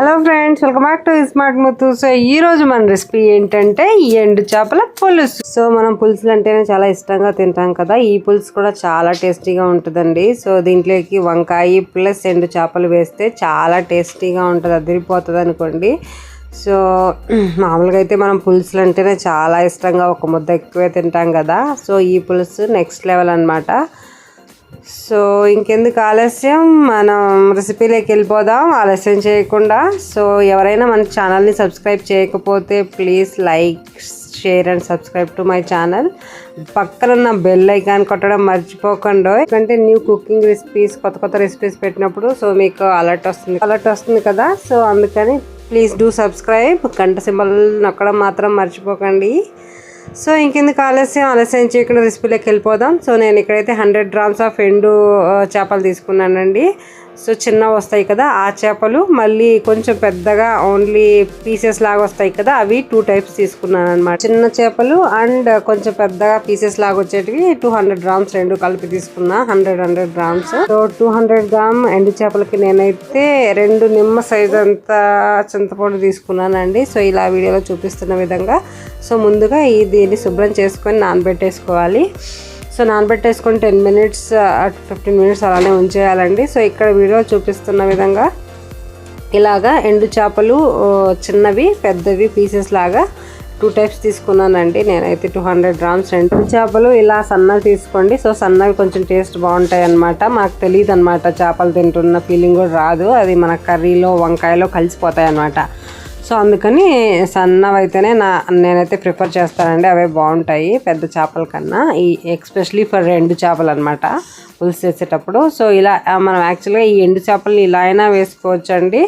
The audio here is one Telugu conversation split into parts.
Hello friends welcome back to smart Muthu so ఈ రోజు మన రెసిపీ ఏంటంటే ఈ ఎండు చేపల పులుసు. సో మనం పులుసులు అంటేనే చాలా ఇష్టంగా తింటాం కదా. ఈ పులుసు కూడా చాలా టేస్టీగా ఉంటుందండి. సో దీంట్లోకి వంకాయ ప్లస్ ఎండు చేపలు వేస్తే చాలా టేస్టీగా ఉంటుంది అదిరిపోతుంది అనుకోండి. సో మామూలుగా అయితే మనం పులుసులు అంటేనే చాలా ఇష్టంగా ఒక ముద్ద ఎక్కువే తింటాం కదా. సో ఈ పులుసు నెక్స్ట్ లెవెల్ అనమాట సో ఇంకెందుకు ఆలస్యం? మనం రెసిపీలోకి వెళ్ళిపోదాం ఆలస్యం చేయకుండా. సో ఎవరైనా మన ఛానల్ని సబ్స్క్రైబ్ చేయకపోతే please like share and subscribe to my channel. పక్కన ఉన్న బెల్ ఐకాన్ కొట్టడం మర్చిపోకండి. ఎందుకంటే న్యూ కుకింగ్ రెసిపీస్ కొత్త కొత్త రెసిపీస్ పెట్టినప్పుడు సో మీకు అలర్ట్ వస్తుంది. అలర్ట్ వస్తుంది కదా? సో అందుకని ప్లీజ్ డూ సబ్స్క్రైబ్. గంట సింబల్ నొక్కడం మాత్రం మర్చిపోకండి. సో ఇంకెందుకు ఆలస్యం ఆలస్యం చేయకుండా రెసిపీలోకి వెళ్ళిపోదాం. సో నేను ఇక్కడైతే హండ్రెడ్ గ్రామ్స్ ఆఫ్ ఎండు చేపలు తీసుకున్నానండి. సో చిన్న వస్తాయి కదా ఆ చేపలు. మళ్ళీ కొంచెం పెద్దగా ఓన్లీ పీసెస్ లాగా వస్తాయి కదా అవి టూ టైప్స్ తీసుకున్నాను అనమాట చిన్న చేపలు అండ్ కొంచెం పెద్దగా పీసెస్ లాగా వచ్చేటివి టూ హండ్రెడ్ గ్రామ్స్ రెండు కలిపి తీసుకున్నా hundred hundred grams so two hundred gram ఎండు చేపలకి నేనైతే రెండు నిమ్మ సైజ్ అంత చింతపండు తీసుకున్నానండి. సో ఇలా వీడియోలో చూపిస్తున్న విధంగా. సో ముందుగా ఈ దీన్ని శుభ్రం చేసుకొని నానబెట్టేసుకోవాలి. సో నానబెట్టేసుకొని టెన్ మినిట్స్ ఫిఫ్టీన్ మినిట్స్ అలానే ఉంచేయాలండి. సో ఇక్కడ వీడియో చూపిస్తున్న విధంగా ఇలాగా ఎండు చేపలు చిన్నవి పెద్దవి పీసెస్ లాగా టూ టైప్స్ తీసుకున్నానండి. నేనైతే టూ హండ్రెడ్ గ్రామ్స్ రెండు చేపలు ఇలా సన్నవి తీసుకోండి. సో సన్నవి కొంచెం టేస్ట్ బాగుంటాయి అనమాట మాకు తెలియదు అనమాట చేపలు తింటున్న ఫీలింగ్ కూడా రాదు. అది మన కర్రీలో వంకాయలో కలిసిపోతాయి అనమాట సో అందుకని సన్నవైతేనే నా నేనైతే ప్రిఫర్ చేస్తానండి. అవే బాగుంటాయి పెద్ద చేపల కన్నా. ఈ ఎక్స్పెషలీ ఫర్ ఎండు చేపలు అనమాట పులుసు చేసేటప్పుడు. సో ఇలా మనం యాక్చువల్గా ఈ ఎండు చేపలు ఇలా అయినా వేసుకోవచ్చండి.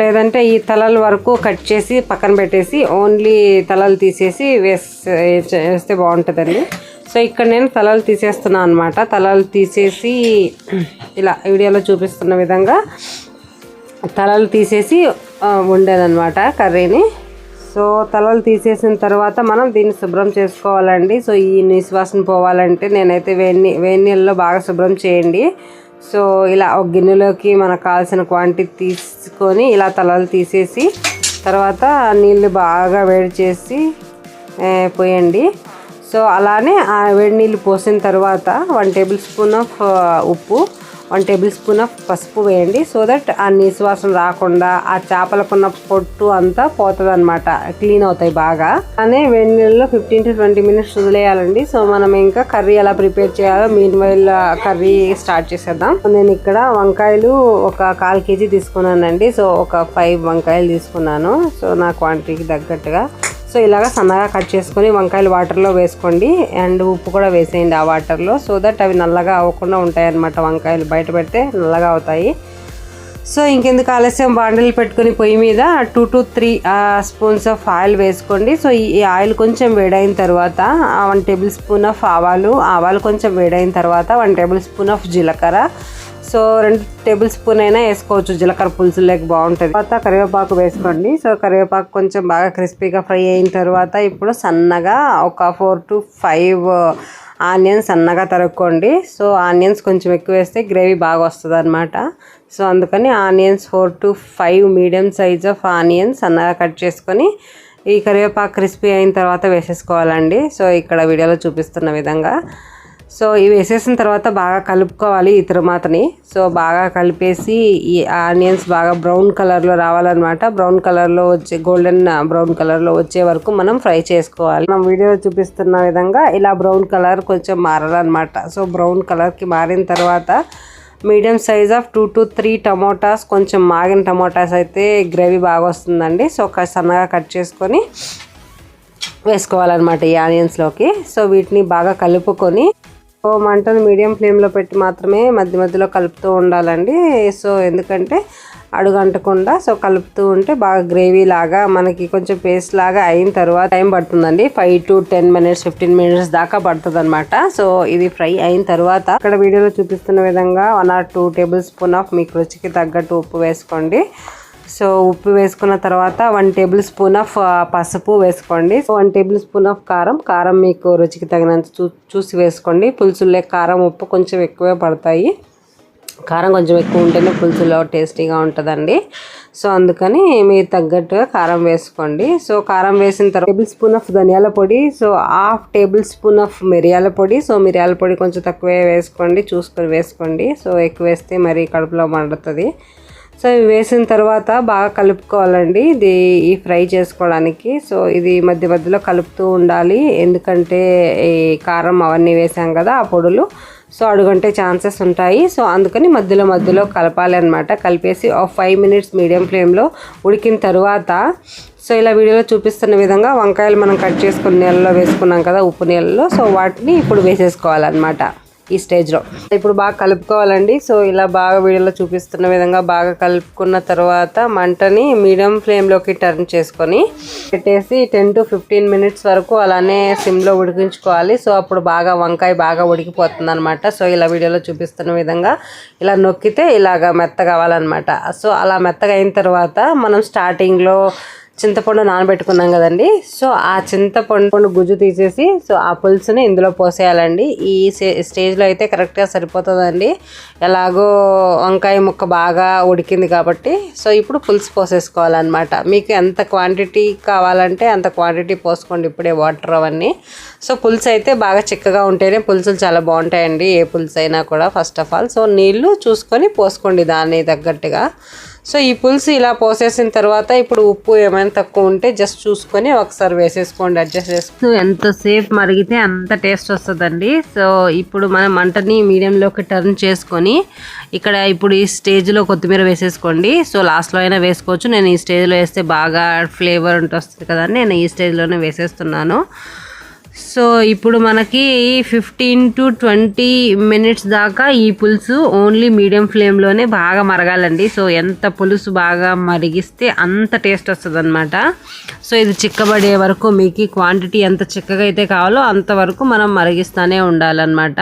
లేదంటే ఈ తలల వరకు కట్ చేసి పక్కన పెట్టేసి ఓన్లీ తలలు తీసేసి వేస్తే వేస్తే బాగుంటుందండి. సో ఇక్కడ నేను తలలు తీసేస్తున్నాను అనమాట తలలు తీసేసి ఇలా వీడియోలో చూపిస్తున్న విధంగా తలలు తీసేసి ఆ, కర్రీని. సో తలలు తీసేసిన తర్వాత మనం దీన్ని శుభ్రం చేసుకోవాలండి. సో ఈ నిశ్వాసన పోవాలంటే నేనైతే వేడి నీ- వేడి నీళ్ళలో బాగా శుభ్రం చేయండి. సో ఇలా ఒక గిన్నెలోకి మనకు కావాల్సిన క్వాంటిటీ తీసుకొని ఇలా తలలు తీసేసి తర్వాత నీళ్ళు బాగా వేడి చేసి పోయండి. సో అలానే ఆ వేడి నీళ్ళు పోసిన తర్వాత వన్ టేబుల్ స్పూన్ ఆఫ్ ఉప్పు వన్ టేబుల్ స్పూన్ ఆఫ్ పసుపు వేయండి. సో దట్ ఆ నీసువాసన రాకుండా ఆ చేపలకున్న పొట్టు అంతా పోతుంది అనమాట క్లీన్ అవుతాయి బాగా. అనే వేడి నీళ్ళలో ఫిఫ్టీన్ టు ట్వంటీ మినిట్స్ వదిలేయాలండి. సో మనం ఇంకా కర్రీ ఎలా ప్రిపేర్ చేయాలో మీన్ వైల్ కర్రీ స్టార్ట్ చేసేద్దాం. నేను ఇక్కడ వంకాయలు ఒక కాల్ కేజీ తీసుకున్నానండి. సో ఒక ఫైవ్ వంకాయలు తీసుకున్నాను. సో నా క్వాంటిటీకి తగ్గట్టుగా సో ఇలాగ సన్నగా కట్ చేసుకొని వంకాయలు వాటర్లో వేసుకోండి అండ్ ఉప్పు కూడా వేసేయండి ఆ వాటర్లో సో దట్ అవి నల్లగా అవ్వకుండా ఉంటాయన్నమాట వంకాయలు. బయట పెడితే నల్లగా అవుతాయి. సో ఇంకెందుకు ఆలస్యం? బాండలు పెట్టుకుని పొయ్యి మీద two to three spoons of oil వేసుకోండి. సో ఈ ఈ ఆయిల్ కొంచెం వేడైన తర్వాత వన్ టేబుల్ స్పూన్ ఆఫ్ ఆవాలు ఆవాలు కొంచెం వేడైన తర్వాత వన్ టేబుల్ స్పూన్ ఆఫ్ జీలకర్ర సో రెండు టేబుల్ స్పూన్ అయినా వేసుకోవచ్చు. జీలకర్ర పులుసు లేక బాగుంటుంది. తర్వాత కరివేపాకు వేసుకోండి. సో కరివేపాకు కొంచెం బాగా క్రిస్పీగా ఫ్రై అయిన తర్వాత ఇప్పుడు సన్నగా ఒక ఫోర్ టు ఫైవ్ ఆనియన్స్ సన్నగా తరుక్కోండి. సో ఆనియన్స్ కొంచెం ఎక్కువ వేస్తే గ్రేవీ బాగా వస్తుంది అనమాట సో అందుకని onions four to five medium size of onions సన్నగా కట్ చేసుకొని ఈ కరివేపాకు క్రిస్పీ అయిన తర్వాత వేసేసుకోవాలండి. సో ఇక్కడ వీడియోలో చూపిస్తున్న విధంగా. సో ఇవి వేసేసిన తర్వాత బాగా కలుపుకోవాలి ఈ తిరుమాతని సో బాగా కలిపేసి ఈ ఆనియన్స్ బాగా బ్రౌన్ కలర్లో రావాలన్నమాట. బ్రౌన్ కలర్లో వచ్చే గోల్డెన్ బ్రౌన్ కలర్లో వచ్చే వరకు మనం ఫ్రై చేసుకోవాలి. మనం వీడియోలో చూపిస్తున్న విధంగా ఇలా బ్రౌన్ కలర్ కొంచెం మారాలన్నమాట. సో బ్రౌన్ కలర్కి మారిన తర్వాత medium size of two to three tomatoes కొంచెం మాగిన టమోటాస్ అయితే గ్రేవీ బాగా వస్తుందండి. సో ఒక సన్నగా కట్ చేసుకొని వేసుకోవాలన్నమాట ఈ ఆనియన్స్లోకి. సో వీటిని బాగా కలుపుకొని మంటను మీడియం ఫ్లేమ్లో పెట్టి మాత్రమే మధ్య మధ్యలో కలుపుతూ ఉండాలండి. సో ఎందుకంటే అడుగంటకుండా సో కలుపుతూ ఉంటే బాగా గ్రేవీ లాగా మనకి కొంచెం పేస్ట్ లాగా అయిన తర్వాత టైం పడుతుందండి. Five to ten minutes fifteen minutes దాకా పడుతుంది అనమాట సో ఇది ఫ్రై అయిన తర్వాత ఇక్కడ వీడియోలో చూపిస్తున్న విధంగా one or two tablespoon of మీకు రుచికి తగ్గట్టు ఉప్పు వేసుకోండి. సో ఉప్పు వేసుకున్న తర్వాత వన్ టేబుల్ స్పూన్ ఆఫ్ పసుపు వేసుకోండి. So one tablespoon of కారం. కారం మీకు రుచికి తగినంత చూ చూసి వేసుకోండి. పులుసులే కారం ఉప్పు కొంచెం ఎక్కువే పడతాయి. కారం కొంచెం ఎక్కువ ఉంటేనే పులుసులో టేస్టీగా ఉంటుందండి. సో అందుకని మీరు తగ్గట్టుగా కారం వేసుకోండి. సో కారం వేసిన తర్వాత టేబుల్ స్పూన్ ఆఫ్ ధనియాల పొడి. So half tablespoon of మిరియాల పొడి. సో మిరియాల పొడి కొంచెం తక్కువే వేసుకోండి. చూసుకొని వేసుకోండి. సో ఎక్కువ వేస్తే మరి కడుపులో మండుతుంది. సో ఇవి వేసిన తర్వాత బాగా కలుపుకోవాలండి. ఇది ఈ ఫ్రై చేసుకోవడానికి. సో ఇది మధ్య మధ్యలో కలుపుతూ ఉండాలి. ఎందుకంటే ఈ కారం అవన్నీ వేసాం కదా ఆ పొడులు. సో అడుగంటే ఛాన్సెస్ ఉంటాయి. సో అందుకని మధ్యలో మధ్యలో కలపాలి అనమాట కలిపేసి ఒక ఫైవ్ మినిట్స్ మీడియం ఫ్లేమ్లో ఉడికిన తర్వాత సో ఇలా వీడియోలో చూపిస్తున్న విధంగా వంకాయలు మనం కట్ చేసుకున్న నీళ్ళలో వేసుకున్నాం కదా ఉప్పు నీళ్ళలో. సో వాటిని ఇప్పుడు వేసేసుకోవాలన్నమాట. ఈ స్టేజ్లో ఇప్పుడు బాగా కలుపుకోవాలండి. సో ఇలా బాగా వీడియోలో చూపిస్తున్న విధంగా బాగా కలుపుకున్న తర్వాత మంటని మీడియం ఫ్లేమ్లోకి టర్న్ చేసుకొని పెట్టేసి టెన్ టు ఫిఫ్టీన్ మినిట్స్ వరకు అలానే సిమ్లో ఉడికించుకోవాలి. సో అప్పుడు బాగా వంకాయ బాగా ఉడికిపోతుంది అనమాట సో ఇలా వీడియోలో చూపిస్తున్న విధంగా ఇలా నొక్కితే ఇలాగ మెత్తగా అవ్వాలన్నమాట. సో అలా మెత్తగా అయిన తర్వాత మనం స్టార్టింగ్లో చింతపండు నానబెట్టుకున్నాం కదండి. సో ఆ చింతపండు గుజ్జు తీసేసి సో ఆ పులుసుని ఇందులో పోసేయాలండి. ఈ స్టేజ్లో అయితే కరెక్ట్గా సరిపోతుందండి. ఎలాగో వంకాయ ముక్క బాగా ఉడికింది కాబట్టి సో ఇప్పుడు పులుసు పోసేసుకోవాలన్నమాట. మీకు ఎంత క్వాంటిటీ కావాలంటే అంత క్వాంటిటీ పోసుకోండి ఇప్పుడే వాటర్ అవన్నీ. సో పులుసు అయితే బాగా చిక్కగా ఉంటేనే పులుసులు చాలా బాగుంటాయండి ఏ పులుసు అయినా కూడా ఫస్ట్ ఆఫ్ ఆల్. సో నీళ్ళు చూసుకొని పోసుకోండి దాన్ని తగ్గట్టుగా. సో ఈ పులుసు ఇలా పోసేసిన తర్వాత ఇప్పుడు ఉప్పు ఏమైనా తక్కువ ఉంటే జస్ట్ చూసుకొని ఒకసారి వేసేసుకోండి అడ్జస్ట్ చేసుకుని ఎంతసేపు మరిగితే అంత టేస్ట్ వస్తుందండి. సో ఇప్పుడు మనం మంటని మీడియంలోకి టర్న్ చేసుకొని ఇక్కడ ఇప్పుడు ఈ స్టేజ్లో కొత్తిమీర వేసేసుకోండి. సో లాస్ట్లో అయినా వేసుకోవచ్చు. నేను ఈ స్టేజ్లో వేస్తే బాగా ఫ్లేవర్ ఉంటుంది వస్తుంది కదండి. నేను ఈ స్టేజ్లోనే వేసేస్తున్నాను. సో ఇప్పుడు మనకి ఫిఫ్టీన్ టు ట్వంటీ మినిట్స్ దాకా ఈ పులుసు ఓన్లీ మీడియం ఫ్లేమ్లోనే బాగా మరగాలండి. సో ఎంత పులుసు బాగా మరిగిస్తే అంత టేస్ట్ వస్తుంది అనమాట సో ఇది చిక్కబడే వరకు మీకు క్వాంటిటీ ఎంత చిక్కగా అయితే కావాలో అంతవరకు మనం మరిగిస్తూనే ఉండాలన్నమాట.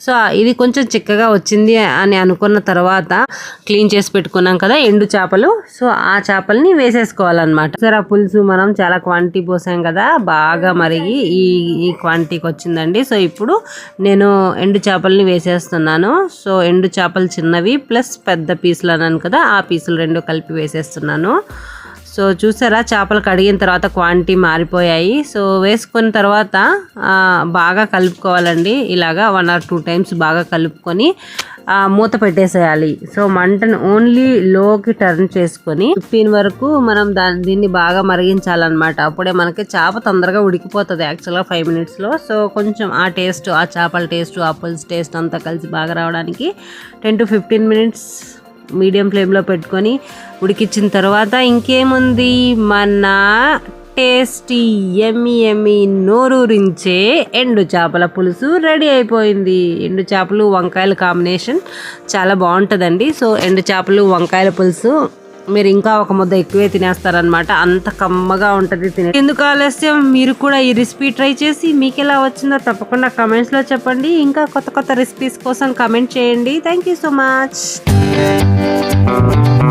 సో ఇది కొంచెం చిక్కగా వచ్చింది అని అనుకున్న తర్వాత క్లీన్ చేసి పెట్టుకున్నాం కదా ఎండు చేపలు. సో ఆ చేపల్ని వేసేసుకోవాలన్నమాట. సరే ఆ పులుసు మనం చాలా క్వాంటిటీ పోసాం కదా బాగా మరిగి ఈ ఈ క్వాంటిటీకి వచ్చిందండి. సో ఇప్పుడు నేను ఎండు చేపల్ని వేసేస్తున్నాను. సో ఎండు చేపలు చిన్నవి ప్లస్ పెద్ద పీసులు అన్నాను కదా ఆ పీసులు రెండు కలిపి వేసేస్తున్నాను. సో చూసారా చేపలు కడిగిన తర్వాత క్వాంటిటీ మారిపోయాయి. సో వేసుకున్న తర్వాత బాగా కలుపుకోవాలండి. ఇలాగా వన్ ఆర్ టూ టైమ్స్ బాగా కలుపుకొని మూత పెట్టేసేయాలి. సో మంటను ఓన్లీ లోకి టర్న్ చేసుకొని ఫిఫ్టీన్ వరకు మనం దాన్ని దీన్ని బాగా మరిగించాలన్నమాట. అప్పుడే మనకి చేప తొందరగా ఉడికిపోతుంది యాక్చువల్గా ఫైవ్ మినిట్స్లో సో కొంచెం ఆ టేస్ట్ ఆ చేపల టేస్ట్ ఆ పులుసు టేస్ట్ అంతా కలిసి బాగా రావడానికి ten to fifteen minutes medium ఫ్లేమ్లో పెట్టుకొని ఉడికించిన తర్వాత ఇంకేముంది? మన టేస్టీ ఎమ్మి ఎమ్మి నోరూరించే ఎండు చేపల పులుసు రెడీ అయిపోయింది. ఎండు చేపలు వంకాయల కాంబినేషన్ చాలా బాగుంటుందండి. సో ఎండు చేపలు వంకాయల పులుసు మీరు ఇంకా ఒక ముద్ద ఎక్కువే తినేస్తారనమాట అంత కమ్మగా ఉంటుంది తినే ఎందుకు ఆలస్యం? మీరు కూడా ఈ రెసిపీ ట్రై చేసి మీకు ఎలా వచ్చిందో తప్పకుండా కమెంట్స్లో చెప్పండి. ఇంకా కొత్త కొత్త రెసిపీస్ కోసం కమెంట్ చేయండి. Thank you so much Thank you.